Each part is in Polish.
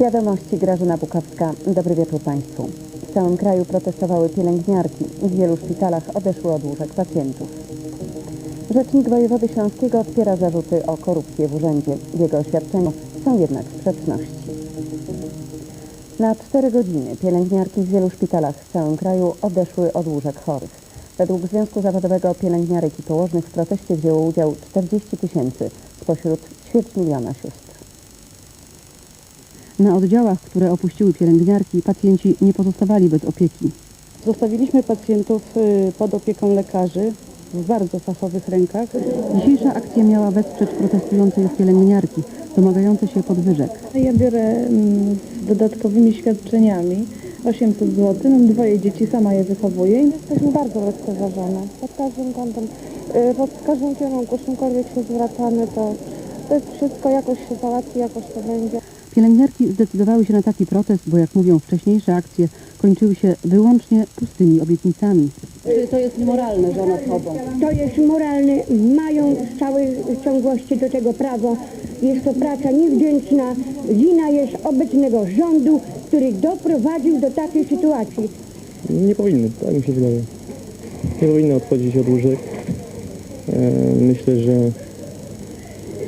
Wiadomości Grażyna Bukowska. Dobry wieczór Państwu. W całym kraju protestowały pielęgniarki. W wielu szpitalach odeszły od łóżek pacjentów. Rzecznik wojewody śląskiego odpiera zarzuty o korupcję w urzędzie. W jego oświadczeniu są jednak sprzeczności. Na cztery godziny pielęgniarki w wielu szpitalach w całym kraju odeszły od łóżek chorych. Według Związku Zawodowego Pielęgniarek i Położnych w proteście wzięło udział 40 tysięcy spośród ćwierć miliona sióstr. Na oddziałach, które opuściły pielęgniarki, pacjenci nie pozostawali bez opieki. Zostawiliśmy pacjentów y, pod opieką lekarzy w bardzo fachowych rękach. Dzisiejsza akcja miała wesprzeć protestujące pielęgniarki, domagające się podwyżek. Ja biorę mm, z dodatkowymi świadczeniami 800 zł. Mam dwoje dzieci, sama je wychowuję. Jesteśmy bardzo lekceważone pod każdym kątem. Y, Pod każdym kierunku, czymkolwiek się zwracamy, to, to jest wszystko, jakoś się załatwi, jakoś to będzie. Pielęgniarki zdecydowały się na taki protest, bo jak mówią wcześniejsze akcje, kończyły się wyłącznie pustymi obietnicami. Czy to jest niemoralne, że one odchodzą? To jest moralne, mają z całej ciągłości do tego prawo. Jest to praca niewdzięczna. Wina jest obecnego rządu, który doprowadził do takiej sytuacji. Nie powinny, tak mi się wydaje. Nie powinny odchodzić od łóżek. E, myślę, że,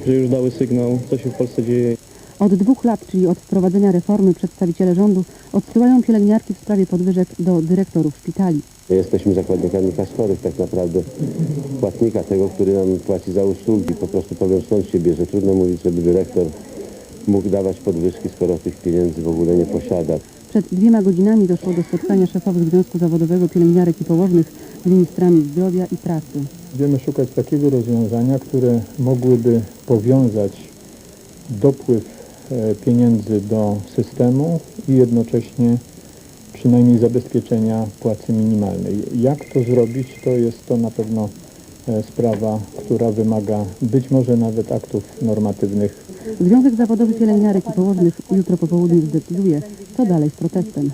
że już dały sygnał, co się w Polsce dzieje. Od dwóch lat, czyli od wprowadzenia reformy, przedstawiciele rządu odsyłają pielęgniarki w sprawie podwyżek do dyrektorów szpitali. Jesteśmy zakładnikami kas chorych tak naprawdę, płatnika tego, który nam płaci za usługi. Po prostu powiem stąd się bierze. Trudno mówić, żeby dyrektor mógł dawać podwyżki, skoro tych pieniędzy w ogóle nie posiada. Przed dwiema godzinami doszło do spotkania szefowych Związku Zawodowego Pielęgniarek i Położnych z ministrami zdrowia i pracy. Będziemy szukać takiego rozwiązania, które mogłyby powiązać dopływ pieniędzy do systemu i jednocześnie przynajmniej zabezpieczenia płacy minimalnej. Jak to zrobić, to jest to na pewno e, sprawa, która wymaga być może nawet aktów normatywnych Związek Zawodowy Pielęgniarek i Położnych jutro po południu zdecyduje, co dalej z protestem.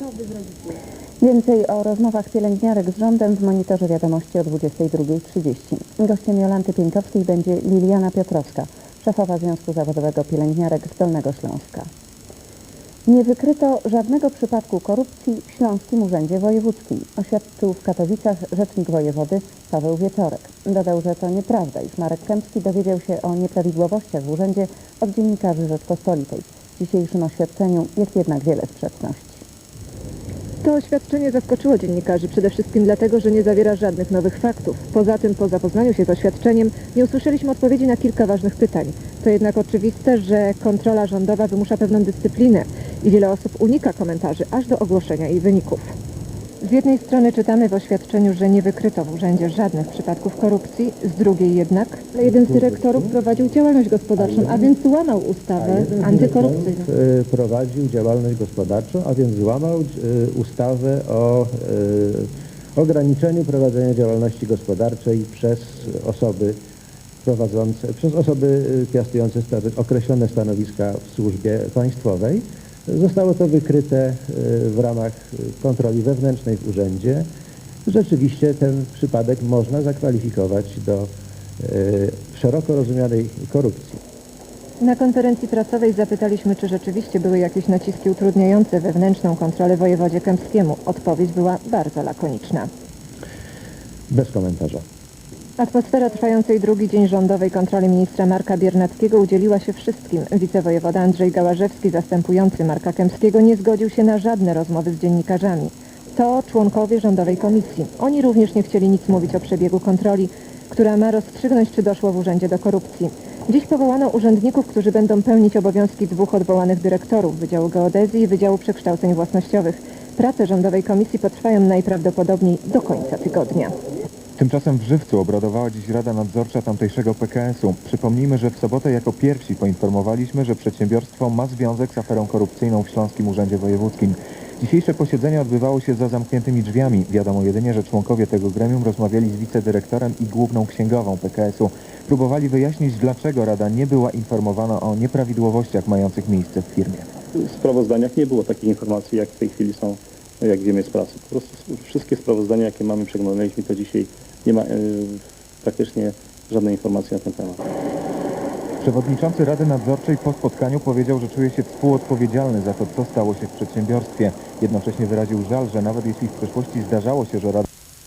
Więcej o rozmowach pielęgniarek z rządem w monitorze wiadomości o 22.30. Gościem Jolanty Pieńkowskiej będzie Liliana Piotrowska, szefowa Związku Zawodowego Pielęgniarek z Dolnego Śląska. Nie wykryto żadnego przypadku korupcji w Śląskim Urzędzie Wojewódzkim, oświadczył w Katowicach rzecznik wojewody Paweł Wieczorek. Dodał, że to nieprawda, iż Marek Kępski dowiedział się o nieprawidłowościach w urzędzie od dziennikarzy Rzeczpospolitej. W dzisiejszym oświadczeniu jest jednak wiele sprzeczności. To oświadczenie zaskoczyło dziennikarzy przede wszystkim dlatego, że nie zawiera żadnych nowych faktów. Poza tym, po zapoznaniu się z oświadczeniem, nie usłyszeliśmy odpowiedzi na kilka ważnych pytań. To jednak oczywiste, że kontrola rządowa wymusza pewną dyscyplinę i wiele osób unika komentarzy aż do ogłoszenia jej wyników. Z jednej strony czytamy w oświadczeniu, że nie wykryto w urzędzie żadnych przypadków korupcji, z drugiej jednak jeden z dyrektorów prowadził działalność gospodarczą, a więc łamał ustawę antykorupcyjną. e, prowadził działalność gospodarczą, a więc złamał e, ustawę o e, ograniczeniu prowadzenia działalności gospodarczej przez osoby prowadzące, przez osoby e, piastujące określone stanowiska w służbie państwowej. Zostało to wykryte e, w ramach kontroli wewnętrznej w urzędzie. Rzeczywiście ten przypadek można zakwalifikować do e, szeroko rozumianej korupcji. Na konferencji prasowej zapytaliśmy, czy rzeczywiście były jakieś naciski utrudniające wewnętrzną kontrolę wojewodzie kępskiemu. Odpowiedź była bardzo lakoniczna. Bez komentarza. Atmosfera trwającej drugi dzień rządowej kontroli ministra Marka Biernackiego udzieliła się wszystkim. Wicewojewoda Andrzej Gałażewski, zastępujący Marka Kępskiego, nie zgodził się na żadne rozmowy z dziennikarzami. To członkowie rządowej komisji. Oni również nie chcieli nic mówić o przebiegu kontroli, która ma rozstrzygnąć, czy doszło w urzędzie do korupcji. Dziś powołano urzędników, którzy będą pełnić obowiązki dwóch odwołanych dyrektorów Wydziału Geodezji i Wydziału Przekształceń Własnościowych. Prace rządowej komisji potrwają najprawdopodobniej do końca tygodnia. Tymczasem w Żywcu obradowała dziś Rada Nadzorcza tamtejszego PKS-u. Przypomnijmy, że w sobotę jako pierwsi poinformowaliśmy, że przedsiębiorstwo ma związek z aferą korupcyjną w Śląskim Urzędzie Wojewódzkim. Dzisiejsze posiedzenie odbywało się za zamkniętymi drzwiami. Wiadomo jedynie, że członkowie tego gremium rozmawiali z wicedyrektorem i główną księgową PKS-u. Próbowali wyjaśnić, dlaczego Rada nie była informowana o nieprawidłowościach mających miejsce w firmie. W sprawozdaniach nie było takich informacji, jak w tej chwili są, jak wiemy z pracy. Po prostu wszystkie sprawozdania, jakie mamy, przeglądaliśmy, to dzisiaj nie ma e, praktycznie żadnej informacji na ten temat. Przewodniczący Rady Nadzorczej po spotkaniu powiedział, że czuje się współodpowiedzialny za to, co stało się w przedsiębiorstwie. Jednocześnie wyraził żal, że nawet jeśli w przeszłości zdarzało się, że Rada